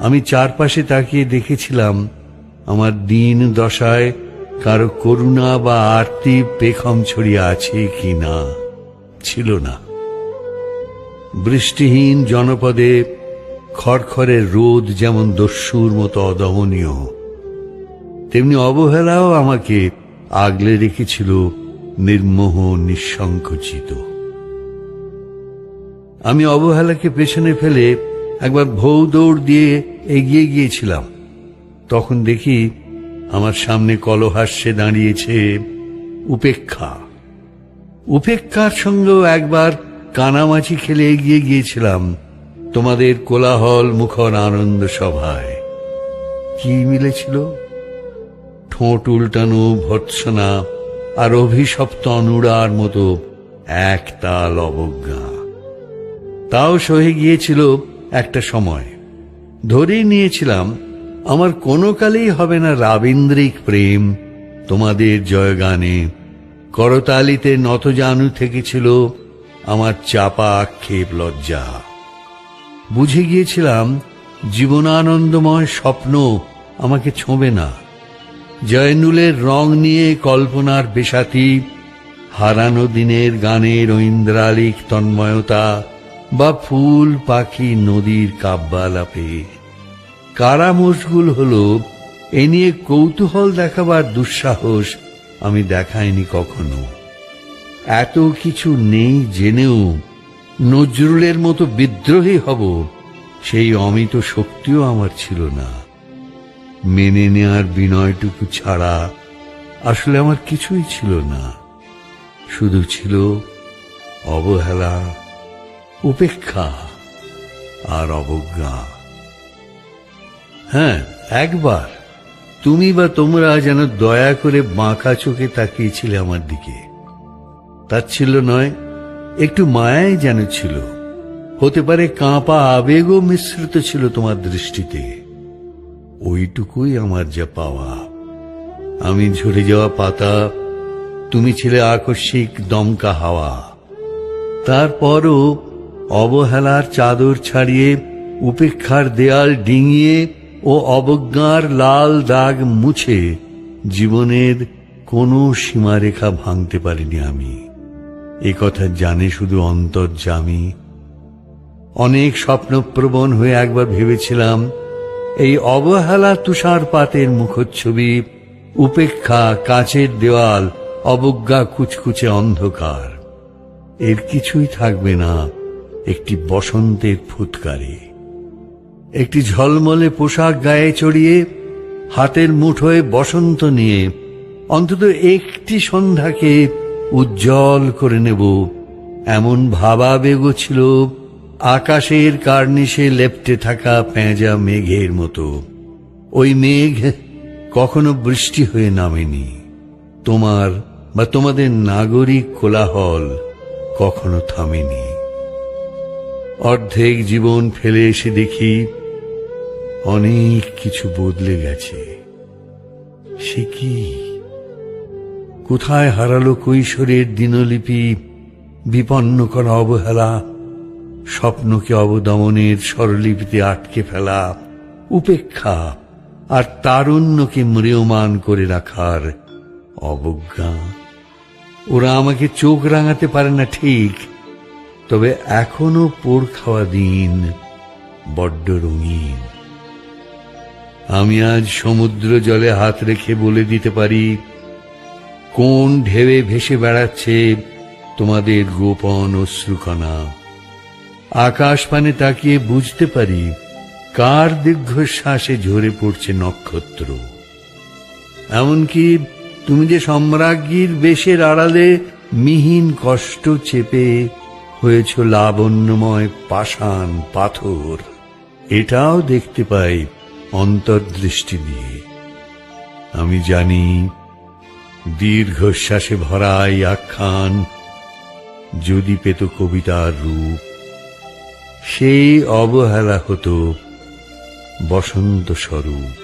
আমি চারপাশে তাকিয়ে দেখেছিলাম আমার দিন দশায় কারও করুণা বা আরতি পেখম ছড়িয়ে আছে কি না। ছিল না। বৃষ্টিহীন জনপদে খড়খড়ের রোদ যেমন দস্যুর মতো অদমনীয়, তেমনি অবহেলাও আমাকে আগলে রেখেছিল নির্মোহ নিঃসংকোচিত। আমি অবহেলাকে পেছনে ফেলে একবার ভৌ দৌড় দিয়ে এগিয়ে গিয়েছিলাম। তখন দেখি আমার সামনে কলহাস্যে দাঁড়িয়েছে উপেক্ষা। উপেক্ষার সঙ্গেও একবার কানামাছি খেলে এগিয়ে গিয়েছিলাম তোমাদের কোলাহল মুখর আনন্দ সভায়। কি মিলেছিল? ঠোঁট উল্টানো, ভৎসনা আর অভিশপ্ত অনুরার মতো এক তাল অবজ্ঞা। তাও সহে গিয়েছিল একটা সময়। ধরেই নিয়েছিলাম, আমার কোনো কালেই হবে না রাবীন্দ্রিক প্রেম, তোমাদের জয়গানে। করতালিতে নতজানু থেকেছিল আমার চাপা আক্ষেপ লজ্জা। বুঝে গিয়েছিলাম, জীবনানন্দময় স্বপ্ন আমাকে ছোঁবে না। জয়নুলের রং নিয়ে কল্পনার বেশাতি, হারানো দিনের গানের ঐন্দ্রালিক তন্ময়তা বা ফুল, পাখি, নদীর কাব্যালাপে। কারা মশগুল হল, এ নিয়ে কৌতূহল দেখাবার দুঃসাহস আমি দেখাইনি কখনো। এত কিছু নেই জেনেও নজরুলের মতো বিদ্রোহী হব, সেই অমিত শক্তিও আমার ছিল না। মেনে নেয়ার বিনয়টুকু ছাড়া আসলে আমার কিছুই ছিল না। শুধু ছিল অবহেলা উপেক্ষা আর অবজ্ঞা। হ্যাঁ একবার তুমি বা তোমরা যেন দয়া করে বাঁকা চোখে তাকিয়েছিলে আমার দিকে। তার ছিল নয়, একটু মায়াই যেন ছিল। হতে পারে কাঁপা আবেগও মিশ্রিত ছিল তোমার দৃষ্টিতে। ওইটুকুই আমার যা পাওয়া। আমি ঝরে যাওয়া পাতা, তুমি ছিলে আকস্মিক দমকা হাওয়া। তারপরও অবহেলার চাদর ছাড়িয়ে, উপেক্ষার দেয়াল ডিঙিয়ে ও অবজ্ঞার লাল দাগ মুছে জীবনের কোনো সীমারেখা ভাঙতে পারিনি আমি। এ কথা জানে শুধু অন্তর্জামী অনেক স্বপ্নপ্রবণ হয়ে একবার ভেবেছিলাম, এই অবহেলা তুষারপাতের মুখচ্ছবি, উপেক্ষা কাঁচের দেওয়াল, অবজ্ঞা কুচকুচে অন্ধকার। এর কিছুই থাকবে না। একটি বসন্তের ফুৎকারে। একটি ঝলমলে পোশাক গায়ে চড়িয়ে, হাতের মুঠোয় বসন্ত নিয়ে, অন্তত একটি সন্ধ্যাকে উজ্জ্বল করে নেব। এমন ভাবাবেগ ছিল আকাশের কার্নিশে লেপ্টে থাকা পেঁজা মেঘের মতো। ওই মেঘ কখনো বৃষ্টি হয়ে নামেনি। তোমার বা তোমাদের নাগরিক কোলাহল কখনো থামেনি। অর্ধেক জীবন ফেলে এসে দেখি অনেক কিছু বদলে গেছে। সে কি? কোথায় হারালো কৈশোরের দিনলিপি, বিপন্ন করা অবহেলা, স্বপ্নকে অবদমনের স্বরলিপিতে আটকে ফেলা, উপেক্ষা আর তারুণ্যকে ম্রিয়মান করে রাখার অবজ্ঞা? ওরা আমাকে চোখ রাঙাতে পারে না ঠিক। তবে এখনও পোড় খাওয়া দিন বড্ড রঙিন। আমি আজ সমুদ্র জলে হাত রেখে বলে দিতে পারি, কোন ঢেবে ভেসে বেড়াচ্ছে তোমাদের গোপন অশ্রুকণা আকাশ পানে তাকিয়ে বুঝতে পারি, কার দীর্ঘশ্বাসে ঝরে পড়ছে নক্ষত্র। এমনকি তুমি যে সম্রাজ্ঞীর বেশের আড়ালে মিহিন কষ্ট চেপে হয়েছ লাবণ্যময় পাষাণ পাথর। এটাও দেখতে পাই অন্তর্দৃষ্টি দিয়ে আমি জানি, দীর্ঘশ্বাসে ভরাই আখ্যান যদি পেত কবিতার রূপ, সেই অবহেলা হতো বসন্ত স্বরূপ।